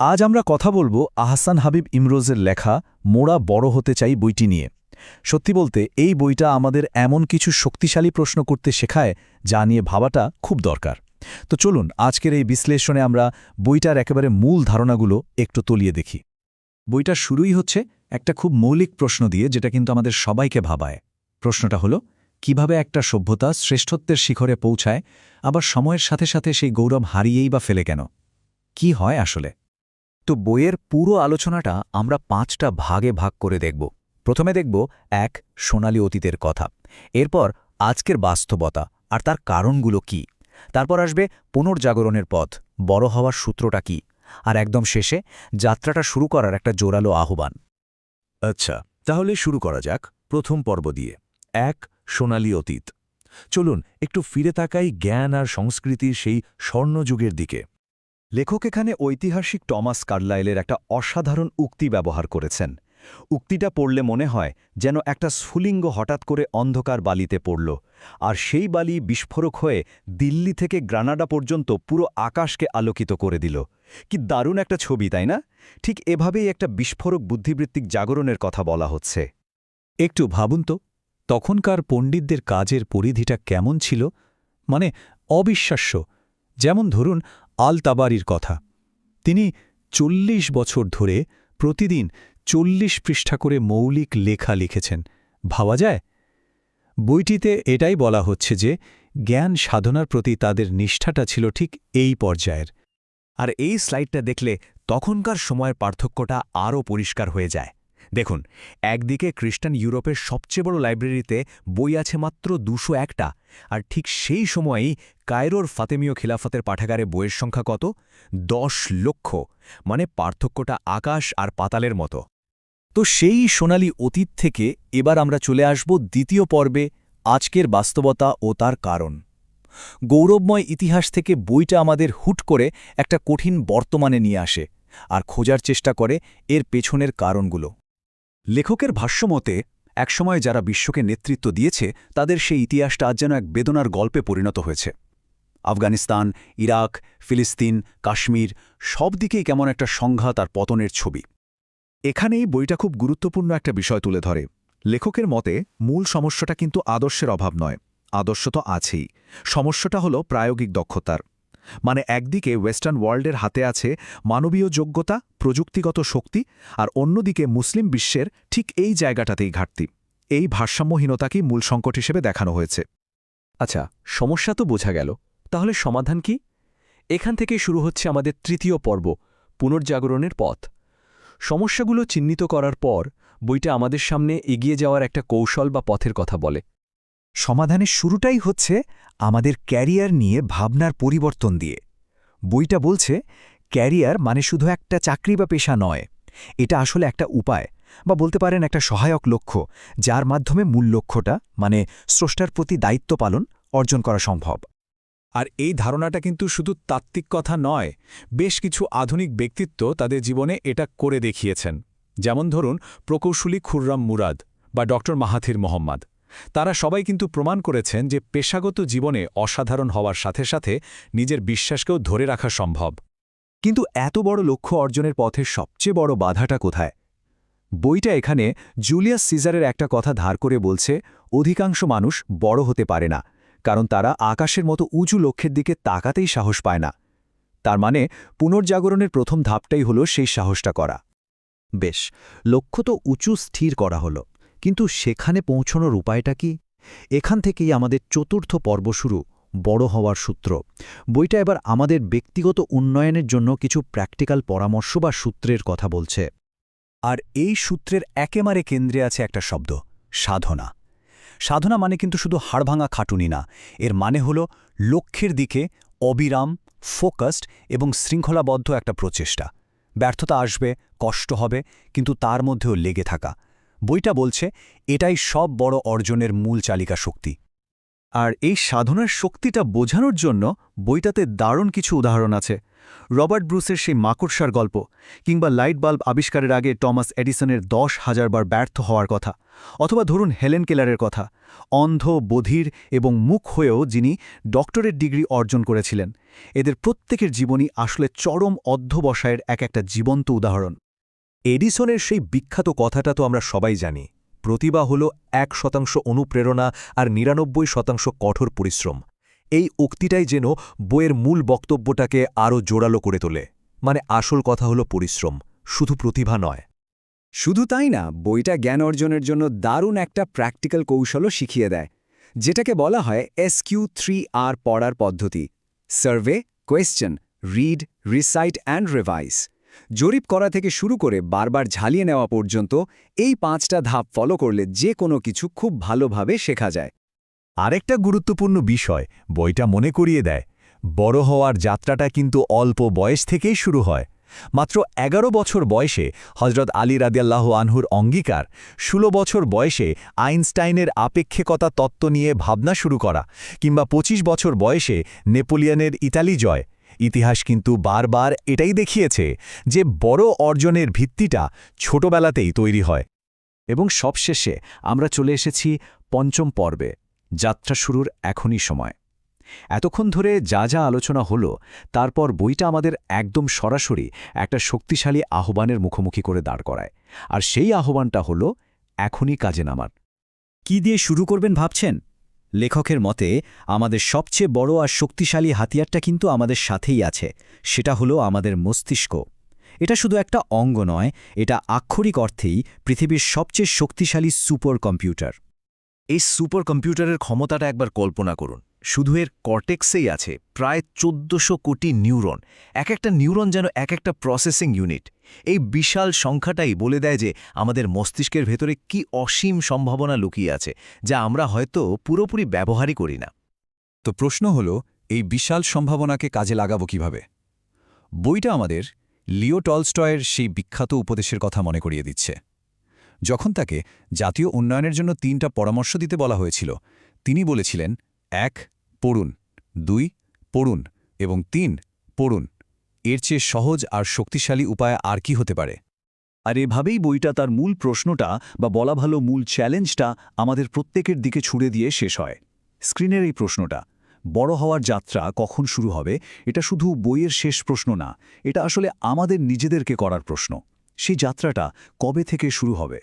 আজ আমরা কথা বলব আহসান হাবিব ইমরোজের লেখা মোড়া বড় হতে চাই বইটি নিয়ে। সত্যি বলতে, এই বইটা আমাদের এমন কিছু শক্তিশালী প্রশ্ন করতে শেখায় যা নিয়ে ভাবাটা খুব দরকার। তো চলুন, আজকের এই বিশ্লেষণে আমরা বইটার একেবারে মূল ধারণাগুলো একটু তলিয়ে দেখি। বইটা শুরুই হচ্ছে একটা খুব মৌলিক প্রশ্ন দিয়ে, যেটা কিন্তু আমাদের সবাইকে ভাবায়। প্রশ্নটা হলো, কীভাবে একটা সভ্যতা শ্রেষ্ঠত্বের শিখরে পৌঁছায়, আবার সময়ের সাথে সাথে সেই গৌরব হারিয়েই বা ফেলে কেন? কি হয় আসলে? তো বইয়ের পুরো আলোচনাটা আমরা পাঁচটা ভাগে ভাগ করে দেখব। প্রথমে দেখব এক, সোনালী অতীতের কথা। এরপর আজকের বাস্তবতা আর তার কারণগুলো কি? তারপর আসবে পুনর্জাগরণের পথ, বড় হওয়ার সূত্রটা কি? আর একদম শেষে যাত্রাটা শুরু করার একটা জোরালো আহ্বান। আচ্ছা তাহলে শুরু করা যাক প্রথম পর্ব দিয়ে। এক, সোনালী অতীত। চলুন একটু ফিরে তাকাই জ্ঞান আর সংস্কৃতির সেই স্বর্ণযুগের দিকে। লেখক এখানে ঐতিহাসিক টমাস কার্লাইলের একটা অসাধারণ উক্তি ব্যবহার করেছেন। উক্তিটা পড়লে মনে হয় যেন একটা স্ফুলিঙ্গ হঠাৎ করে অন্ধকার বালিতে পড়ল, আর সেই বালি বিস্ফোরক হয়ে দিল্লি থেকে গ্রানাডা পর্যন্ত পুরো আকাশকে আলোকিত করে দিল। কি দারুণ একটা ছবি, তাই না? ঠিক এভাবেই একটা বিস্ফোরক বুদ্ধিবৃত্তিক জাগরণের কথা বলা হচ্ছে। একটু ভাবুন তো, তখনকার পণ্ডিতদের কাজের পরিধিটা কেমন ছিল? মানে অবিশ্বাস্য। যেমন ধরুন আল তাবারির কথা। তিনি চল্লিশ বছর ধরে প্রতিদিন চল্লিশ পৃষ্ঠা করে মৌলিক লেখা লিখেছেন। ভাবা যায়? বইটিতে এটাই বলা হচ্ছে যে, জ্ঞান সাধনার প্রতি তাদের নিষ্ঠাটা ছিল ঠিক এই পর্যায়ের। আর এই স্লাইডটা দেখলে তখনকার সময়ের পার্থক্যটা আরও পরিষ্কার হয়ে যায়। দেখুন, একদিকে খ্রিস্টান ইউরোপের সবচেয়ে বড় লাইব্রেরিতে বই আছে মাত্র দুশো একটা, আর ঠিক সেই সময়েই কায়রোর ফাতেমীয় খিলাফতের পাঠাগারে বইয়ের সংখ্যা কত? দশ লক্ষ মানে পার্থক্যটা আকাশ আর পাতালের মতো। তো সেই সোনালী অতীত থেকে এবার আমরা চলে আসব দ্বিতীয় পর্বে আজকের বাস্তবতা ও তার কারণ। গৌরবময় ইতিহাস থেকে বইটা আমাদের হুট করে একটা কঠিন বর্তমানে নিয়ে আসে, আর খোঁজার চেষ্টা করে এর পেছনের কারণগুলো। লেখকের ভাষ্যমতে একসময় যারা বিশ্বকে নেতৃত্ব দিয়েছে, তাদের সেই ইতিহাসটা আজ যেন এক বেদনার গল্পে পরিণত হয়েছে। আফগানিস্তান, ইরাক, ফিলিস্তিন, কাশ্মীর সব দিকেই কেমন একটা সংঘাত আর পতনের ছবি। এখানেই বইটা খুব গুরুত্বপূর্ণ একটা বিষয় তুলে ধরে। লেখকের মতে, মূল সমস্যাটা কিন্তু আদর্শের অভাব নয়, আদর্শ তো আছেই। সমস্যাটা হলো প্রায়োগিক দক্ষতার। মানে একদিকে ওয়েস্টার্ন ওয়ার্ল্ডের হাতে আছে মানবীয় যোগ্যতা, প্রযুক্তিগত শক্তি আর অন্যদিকে মুসলিম বিশ্বের ঠিক এই জায়গাটাতেই ঘাটতি। এই ভারসাম্যহীনতাকেই মূল সংকট হিসেবে দেখানো হয়েছে। আচ্ছা সমস্যা তো বোঝা গেল। তাহলে সমাধান কি? এখান থেকেই শুরু হচ্ছে আমাদের তৃতীয় পর্ব, পুনর্জাগরণের পথ। সমস্যাগুলো চিহ্নিত করার পর বইটা আমাদের সামনে এগিয়ে যাওয়ার একটা কৌশল বা পথের কথা বলে। সমাধানের শুরুটাই হচ্ছে আমাদের ক্যারিয়ার নিয়ে ভাবনার পরিবর্তন দিয়ে। বইটা বলছে, ক্যারিয়ার মানে শুধু একটা চাকরি বা পেশা নয়। এটা আসলে একটা উপায় বা বলতে পারেন একটা সহায়ক লক্ষ্য, যার মাধ্যমে মূল লক্ষ্যটা মানে স্রষ্টার প্রতি দায়িত্ব পালন, অর্জন করা সম্ভব। আর এই ধারণাটা কিন্তু শুধু তাত্ত্বিক কথা নয়, বেশ কিছু আধুনিক ব্যক্তিত্ব তাদের জীবনে এটা করে দেখিয়েছেন। যেমন ধরুন প্রকৌশলী খুররাম মুরাদ বা ডক্টর মাহাথির মোহাম্মদ। তারা সবাই কিন্তু প্রমাণ করেছেন যে পেশাগত জীবনে অসাধারণ হওয়ার সাথে সাথে নিজের বিশ্বাসকেও ধরে রাখা সম্ভব। কিন্তু এত বড় লক্ষ্য অর্জনের পথের সবচেয়ে বড় বাধাটা কোথায়? বইটা এখানে জুলিয়াস সিজারের একটা কথা ধার করে বলছে, অধিকাংশ মানুষ বড় হতে পারে না, কারণ তারা আকাশের মতো উঁচু লক্ষ্যের দিকে তাকাতেই সাহস পায় না। তার মানে পুনর্জাগরণের প্রথম ধাপটাই হল সেই সাহসটা করা। বেশ, লক্ষ্য তো উঁচু স্থির করা হলো। কিন্তু সেখানে পৌঁছনোর উপায়টা কি? এখান থেকেই আমাদের চতুর্থ পর্ব শুরু, বড় হওয়ার সূত্র। বইটা এবার আমাদের ব্যক্তিগত উন্নয়নের জন্য কিছু প্র্যাকটিক্যাল পরামর্শ বা সূত্রের কথা বলছে। আর এই সূত্রের একেবারে কেন্দ্রে আছে একটা শব্দ, সাধনা। সাধনা মানে কিন্তু শুধু হাড়ভাঙা খাটুনি না, এর মানে হল লক্ষ্যের দিকে অবিরাম, ফোকাসড এবং শৃঙ্খলাবদ্ধ একটা প্রচেষ্টা। ব্যর্থতা আসবে, কষ্ট হবে, কিন্তু তার মধ্যেও লেগে থাকা। বইটা বলছে, এটাই সব বড় অর্জনের মূল চালিকা শক্তি। আর এই সাধনার শক্তিটা বোঝানোর জন্য বইটাতে দারুণ কিছু উদাহরণ আছে। রবার্ট ব্রুসের সেই মাকড়সার গল্প, কিংবা লাইট বাল্ব আবিষ্কারের আগে টমাস এডিসনের দশ হাজারবার ব্যর্থ হওয়ার কথা, অথবা ধরুন হেলেন কেলারের কথা, অন্ধ, বধির এবং মুখ হয়েও যিনি ডক্টরেট ডিগ্রি অর্জন করেছিলেন। এদের প্রত্যেকের জীবনই আসলে চরম অধ্যবসায়ের এক একটা জীবন্ত উদাহরণ। এডিসনের সেই বিখ্যাত কথাটা তো আমরা সবাই জানি, প্রতিভা হল এক শতাংশ অনুপ্রেরণা আর নিরানব্বই শতাংশ কঠোর পরিশ্রম। এই উক্তিটাই যেন বইয়ের মূল বক্তব্যটাকে আরও জোরালো করে তোলে। মানে আসল কথা হলো পরিশ্রম, শুধু প্রতিভা নয়। শুধু তাই না, বইটা জ্ঞান অর্জনের জন্য দারুণ একটা প্র্যাকটিক্যাল কৌশলও শিখিয়ে দেয়, যেটাকে বলা হয় এসকিউ থ্রি আর পড়ার পদ্ধতি। Survey, question, read, recite and revise. জরিপ করা থেকে শুরু করে বারবার ঝালিয়ে নেওয়া পর্যন্ত এই পাঁচটা ধাপ ফলো করলে যে কোনো কিছু খুব ভালোভাবে শেখা যায়। আরেকটা গুরুত্বপূর্ণ বিষয়, বইটা মনে করিয়ে দেয়, বড় হওয়ার যাত্রাটা কিন্তু অল্প বয়স থেকেই শুরু হয়। মাত্র এগারো বছর বয়সে হজরত আলী রাদিয়াল্লাহ আনহুর অঙ্গীকার, ষোলো বছর বয়সে আইনস্টাইনের আপেক্ষিকতা তত্ত্ব নিয়ে ভাবনা শুরু করা কিংবা ২৫ বছর বয়সে নেপোলিয়নের ইতালি জয় ইতিহাস কিন্তু বারবার এটাই দেখিয়েছে যে বড় অর্জনের ভিত্তিটা ছোটবেলাতেই তৈরি হয়। এবং সবশেষে আমরা চলে এসেছি পঞ্চম পর্বে, যাত্রা শুরুর এখনই সময়। এতক্ষণ ধরে যা যা আলোচনা হলো, তারপর বইটা আমাদের একদম সরাসরি একটা শক্তিশালী আহ্বানের মুখোমুখি করে দাঁড় করায়। আর সেই আহ্বানটা হলো, এখনই কাজে নামার। কি দিয়ে শুরু করবেন ভাবছেন? লেখকের মতে, আমাদের সবচেয়ে বড় আর শক্তিশালী হাতিয়ারটা কিন্তু আমাদের সাথেই আছে, সেটা হলো আমাদের মস্তিষ্ক। এটা শুধু একটা অঙ্গ নয়, এটা আক্ষরিক অর্থেই পৃথিবীর সবচেয়ে শক্তিশালী সুপার কম্পিউটার এই সুপার কম্পিউটারের ক্ষমতাটা একবার কল্পনা করুন। শুধু এর কর্টেক্সেই আছে প্রায় চোদ্দশো কোটি নিউরন। এক একটা নিউরন যেন এক একটা প্রসেসিং ইউনিট। এই বিশাল সংখ্যাটাই বলে দেয় যে আমাদের মস্তিষ্কের ভেতরে কি অসীম সম্ভাবনা লুকিয়ে আছে, যা আমরা হয়তো পুরোপুরি ব্যবহারই করি না। তো প্রশ্ন হল, এই বিশাল সম্ভাবনাকে কাজে লাগাবো কীভাবে? বইটা আমাদের লিও টলস্টয়ের সেই বিখ্যাত উপদেশের কথা মনে করিয়ে দিচ্ছে। যখন তাকে জাতীয় উন্নয়নের জন্য তিনটা পরামর্শ দিতে বলা হয়েছিল, তিনি বলেছিলেন, এক, পড়ুন, দুই, পড়ুন এবং তিন, পড়ুন। এর চেয়ে সহজ আর শক্তিশালী উপায় আর কি হতে পারে? আর এভাবেই বইটা তার মূল প্রশ্নটা বা বলা ভালো মূল চ্যালেঞ্জটা আমাদের প্রত্যেকের দিকে ছুড়ে দিয়ে শেষ হয়। স্ক্রিনের এই প্রশ্নটা, বড় হওয়ার যাত্রা কখন শুরু হবে, এটা শুধু বইয়ের শেষ প্রশ্ন না, এটা আসলে আমাদের নিজেদেরকে করার প্রশ্ন। সেই যাত্রাটা কবে থেকে শুরু হবে?